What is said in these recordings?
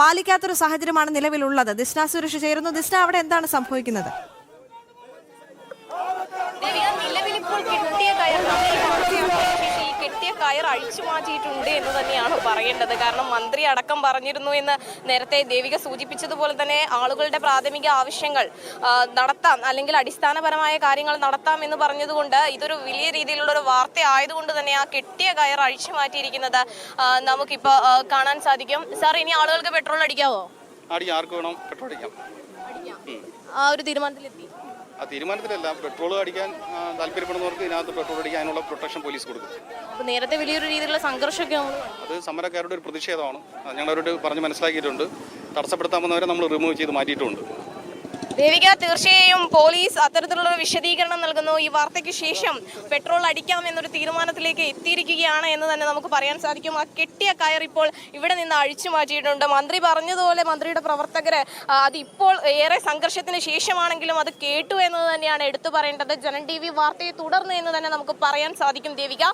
പാലിക്കാത്തൊരു സാഹചര്യമാണ് നിലവിലുള്ളത്. ദിസ്ന സുരേഷ് ചേരുന്നു. ദിസ്ന അവിടെ എന്താണ് സംഭവിക്കുന്നത് ദേവിക നിലവിലിപ്പോൾ കെട്ടിയ കയർ മന്ത്രി പൂർത്തിയാക്കിയ ശേഷം ഈ കെട്ടിയ കയർ അഴിച്ചു മാറ്റിയിട്ടുണ്ട് എന്ന് തന്നെയാണ് പറയേണ്ടത്. കാരണം മന്ത്രി അടക്കം പറഞ്ഞിരുന്നു എന്ന് നേരത്തെ ദേവിക സൂചിപ്പിച്ചതുപോലെ തന്നെ ആളുകളുടെ പ്രാഥമിക ആവശ്യങ്ങൾ നടത്താം അല്ലെങ്കിൽ അടിസ്ഥാനപരമായ കാര്യങ്ങൾ നടത്താം എന്ന് പറഞ്ഞതുകൊണ്ട് ഇതൊരു വലിയ രീതിയിലുള്ള ഒരു വാർത്ത ആയതുകൊണ്ട് തന്നെ ആ കെട്ടിയ കയർ അഴിച്ചു മാറ്റിയിരിക്കുന്നത് നമുക്കിപ്പോൾ കാണാൻ സാധിക്കും. സാർ ഇനി ആളുകൾക്ക് പെട്രോൾ അടിക്കാവോ? അടി ആർക്ക് വേണം പെട്രോൾ അടിക്കാം. ആ ഒരു തീരുമാനത്തിലെത്തി. ആ തീരുമാനത്തിലല്ല പെട്രോൾ അടിക്കാൻ താല്പര്യപ്പെടുന്നവർക്ക് ഇതിനകത്ത് പെട്രോൾ അടിക്കാൻ അതിനുള്ള പ്രൊട്ടക്ഷൻ പോലീസ് കൊടുക്കും. അപ്പോൾ നേരത്തെ വലിയൊരു രീതിയിലുള്ള സംഘർഷമൊക്കെ അത് സമരക്കാരുടെ ഒരു പ്രതിഷേധമാണ്. ഞങ്ങളവരോട് പറഞ്ഞ് മനസ്സിലാക്കിയിട്ടുണ്ട്. തടസ്സപ്പെടുത്താമെന്നവരെ നമ്മൾ റിമൂവ് ചെയ്ത് മാറ്റിയിട്ടുണ്ട്. ദേവിക തീർച്ചയായും പോലീസ് അത്തരത്തിലുള്ള വിശദീകരണം നൽകുന്നു. ഈ വാർത്തയ്ക്ക് ശേഷം പെട്രോൾ അടിക്കാം എന്നൊരു തീരുമാനത്തിലേക്ക് എത്തിയിരിക്കുകയാണ് എന്ന് തന്നെ നമുക്ക് പറയാൻ സാധിക്കും. ആ കെട്ടിയ കയർ ഇപ്പോൾ ഇവിടെ നിന്ന് അഴിച്ചു മാറ്റിയിട്ടുണ്ട്. മന്ത്രി പറഞ്ഞതുപോലെ മന്ത്രിയുടെ പ്രവർത്തകര് അതിപ്പോൾ ഏറെ സംഘർഷത്തിന് ശേഷമാണെങ്കിലും അത് കേട്ടു എന്നത് തന്നെയാണ് എടുത്തു പറയേണ്ടത്. ജനൻ ടി വി വാർത്തയെ തുടർന്ന് എന്ന് തന്നെ നമുക്ക് പറയാൻ സാധിക്കും. ദേവിക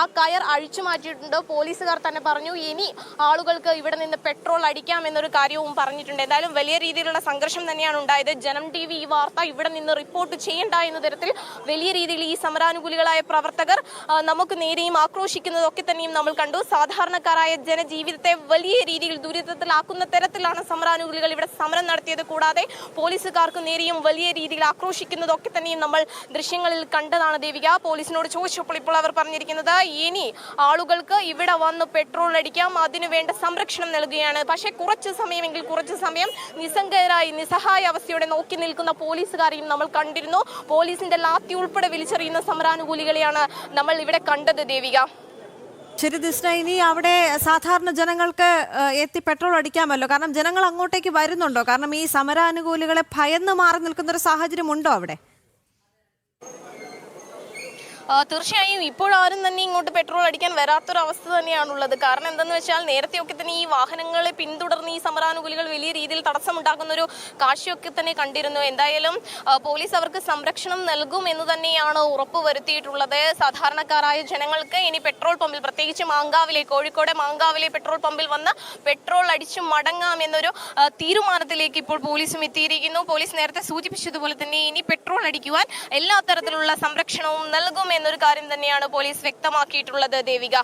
ആ കയർ അഴിച്ചു മാറ്റിയിട്ടുണ്ട്. പോലീസുകാർ തന്നെ പറഞ്ഞു ഇനി ആളുകൾക്ക് ഇവിടെ നിന്ന് പെട്രോൾ അടിക്കാം എന്നൊരു കാര്യവും പറഞ്ഞിട്ടുണ്ട്. എന്തായാലും വലിയ രീതിയിലുള്ള സംഘർഷം തന്നെയാണ് ഉണ്ടായത്. ജനം ടി വി ഈ വാർത്ത ഇവിടെ നിന്ന് റിപ്പോർട്ട് ചെയ്യണ്ട എന്ന തരത്തിൽ വലിയ രീതിയിൽ ഈ സമരാനുകൂലികളായ പ്രവർത്തകർ നമുക്ക് നേരെയും ആക്രോശിക്കുന്നതൊക്കെ തന്നെയും നമ്മൾ കണ്ടു. സാധാരണക്കാരായ ജനജീവിതത്തെ വലിയ രീതിയിൽ ദുരിതത്തിലാക്കുന്ന തരത്തിലാണ് സമരാനുകൂലികൾ ഇവിടെ സമരം നടത്തിയത്. കൂടാതെ പോലീസുകാർക്ക് നേരെയും വലിയ രീതിയിൽ ആക്രോശിക്കുന്നതൊക്കെ തന്നെയും നമ്മൾ ദൃശ്യങ്ങളിൽ കണ്ടതാണ് ദേവിക. പോലീസിനോട് ചോദിച്ചപ്പോൾ ഇപ്പോൾ അവർ പറഞ്ഞിരിക്കുന്നത് ഇനി ആളുകൾക്ക് ഇവിടെ വന്ന് പെട്രോൾ അടിക്കാം അതിനു വേണ്ട സംരക്ഷണം നൽകുകയാണ്. പക്ഷേ കുറച്ച് സമയമെങ്കിൽ കുറച്ച് സമയം നിസ്സംഗരായി നിസ്സഹായ അവസ്ഥയോടെ നോക്കി നിൽക്കുന്ന പോലീസുകാരെയും നമ്മൾ കണ്ടിരുന്നു. പോലീസിന്റെ ലാത്തി ഉൾപ്പെടെ വിളിച്ചെറിയുന്ന സമരാനുകൂലികളെയാണ് നമ്മൾ ഇവിടെ കണ്ടത് ദേവിക. ശരി ദിസ്ന ഇനി അവിടെ സാധാരണ ജനങ്ങൾക്ക് എത്തി പെട്രോൾ അടിക്കാമല്ലോ. കാരണം ജനങ്ങൾ അങ്ങോട്ടേക്ക് വരുന്നുണ്ടോ? കാരണം ഈ സമരാനുകൂലികളെ ഭയന്ന് മാറി നിൽക്കുന്ന ഒരു സാഹചര്യം ഉണ്ടോ അവിടെ? തീർച്ചയായും ഇപ്പോഴാരും തന്നെ ഇങ്ങോട്ട് പെട്രോൾ അടിക്കാൻ വരാത്തൊരവസ്ഥ തന്നെയാണുള്ളത്. കാരണം എന്തെന്ന് വെച്ചാൽ നേരത്തെയൊക്കെ തന്നെ ഈ വാഹനങ്ങളെ പിന്തുടർന്ന് ഈ സമരാനുകൂലികൾ വലിയ രീതിയിൽ തടസ്സമുണ്ടാക്കുന്ന ഒരു കാഴ്ചയൊക്കെ തന്നെ കണ്ടിരുന്നു. എന്തായാലും പോലീസ് അവർക്ക് സംരക്ഷണം നൽകും എന്ന് തന്നെയാണ് ഉറപ്പ് വരുത്തിയിട്ടുള്ളത്. സാധാരണക്കാരായ ജനങ്ങൾക്ക് ഇനി പെട്രോൾ പമ്പിൽ പ്രത്യേകിച്ച് മാങ്കാവിലെ കോഴിക്കോട് മാങ്കാവിലെ പെട്രോൾ പമ്പിൽ വന്ന് പെട്രോൾ അടിച്ച് മടങ്ങാം എന്നൊരു തീരുമാനത്തിലേക്ക് ഇപ്പോൾ പോലീസും എത്തിയിരിക്കുന്നു. പോലീസ് നേരത്തെ സൂചിപ്പിച്ചതുപോലെ തന്നെ ഇനി പെട്രോൾ അടിക്കുവാൻ എല്ലാ തരത്തിലുള്ള സംരക്ഷണവും നൽകും എന്നൊരു കാര്യം തന്നെയാണ് പോലീസ് വ്യക്തമാക്കിയിട്ടുള്ളത് ദേവിക.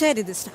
ശരി ദിസ്ന